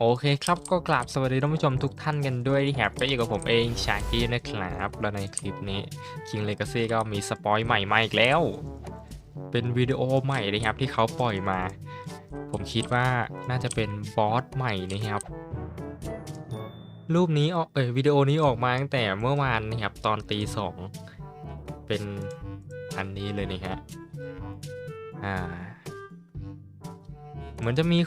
โอเคครับก็กราบสวัสดีท่านผู้ชมทุกท่านกันด้วยนะครับก็อยู่กับผมเองชากี้นะครับแล้วในคลิปนี้ King Legacy ก็มีสปอยใหม่มาอีกแล้ว เป็นวิดีโอใหม่นะครับที่เขาปล่อยมา ผมคิดว่าน่าจะเป็นบอสใหม่นะครับ รูปนี้ออกเออวิดีโอนี้ออกมาตั้งแต่เมื่อวานนะครับตอนตีสองเป็นอันนี้เลยนี่ฮะอ่าเหมือนจะมี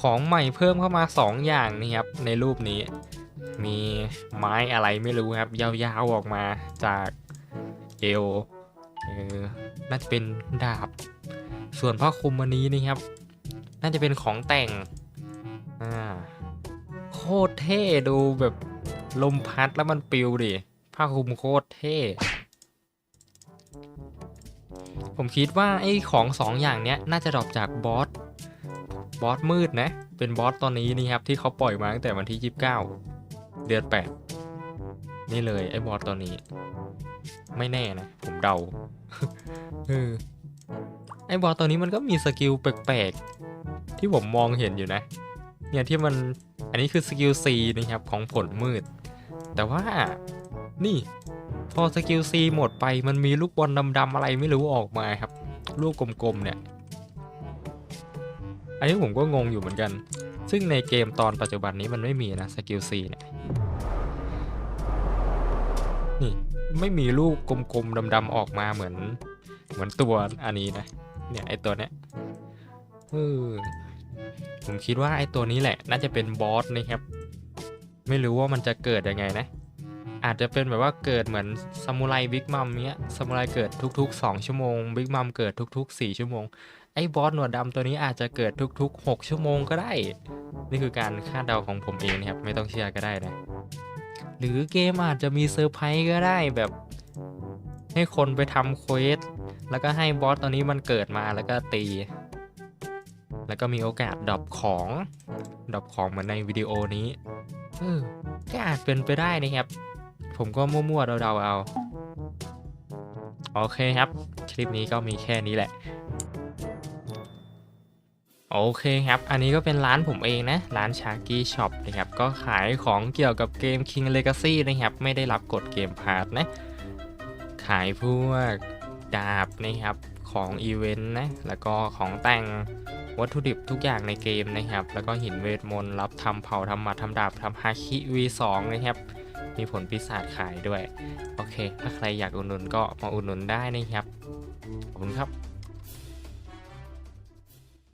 ของใหม่เพิ่มเข้ามา 2 อย่างนี่ครับในรูปนี้ มีไม้อะไรไม่รู้ครับ ยาวๆออกมาจากเอวเออน่าจะเป็นดาบ ส่วนผ้าคลุมอันนี้นี่ครับ น่าจะเป็นของแต่งอ่าโคตรเท่ดูแบบลมพัดแล้วมันปิวดิผ้าคลุมโคตรเท่ผมคิดว่าไอ้ของสองอย่างเนี้ยน่าจะดรอปจากบอส บอสมืดนะ เป็นบอสตอนนี้นี่ครับที่เขาปล่อยมาตั้งแต่วันที่ 29 เดือน 8 นี่เลยไอ้บอสตอนนี้ ไม่แน่นะ ผมเดาเออไอ้บอสตัวนี้มันก็มีสกิลแปลกๆ ที่ผมมองเห็นอยู่นะ เนี่ยที่มันอันนี้คือสกิล C นะครับของผลมืด แต่ว่านี่พอสกิล C หมดไปมันมีลูกบอลดำๆอะไรไม่รู้ออกมาครับ ลูกกลมๆเนี่ย อันนี้ผมก็งงอยู่เหมือนกัน ซึ่งในเกมตอนปัจจุบันนี้มันไม่มีนะสกิล C เนี่ยนี่ไม่มีลูกกลมๆดำๆออกมาเหมือน เหมือนตัวอันนี้นะ เนี่ยไอตัวเนี้ยเออผมคิดว่าไอตัวนี้แหละ น่าจะเป็นบอสนะครับ ไม่รู้ว่ามันจะเกิดยังไงนะ อาจจะเป็นแบบว่าเกิดเหมือนซามูไรบิ๊กมัมเนี้ยซามูไรเกิดทุกๆ 2 ชั่วโมงบิ๊กมัมเกิดทุก ๆ 4 ชั่วโมง ไอ้บอสหนวดดำตัวนี้อาจจะเกิดทุกๆ 6 ชั่วโมงก็ได้ นี่คือการคาดเดาของผมเองนะครับ ไม่ต้องเชื่อก็ได้นะ หรือเกมอาจจะมีเซอร์ไพรส์ก็ได้แบบ ให้คนไปทำเควสแล้วก็ให้บอสตัวนี้มันเกิดมาแล้วก็ตี แล้วก็มีโอกาสดรอปของดรอปของเหมือนในวิดีโอนี้เออก็อาจเป็นไปได้นะครับ ผมก็มั่วๆเดาๆเอา โอเคครับ คลิปนี้ก็มีแค่นี้แหละ โอเคครับ อันนี้ก็เป็นร้านผมเองนะ ร้านชากี้ช็อปนะครับ ก็ขายของเกี่ยวกับเกม King Legacy นะครับ ไม่ได้รับกฎเกมพาร์ทนะ ขายพวกดาบนะครับ ของอีเวนต์นะ แล้วก็ของแต่งวัตถุดิบทุกอย่างในเกมนะครับ แล้วก็หินเวทมนต์ รับทำเผาทำมัดทำดาบทำฮาคิ V2 นะครับ มีผลปีศาจขายด้วย โอเค ถ้าใครอยากอุดหนุนก็มาอุดหนุนได้นะครับ ขอบคุณครับ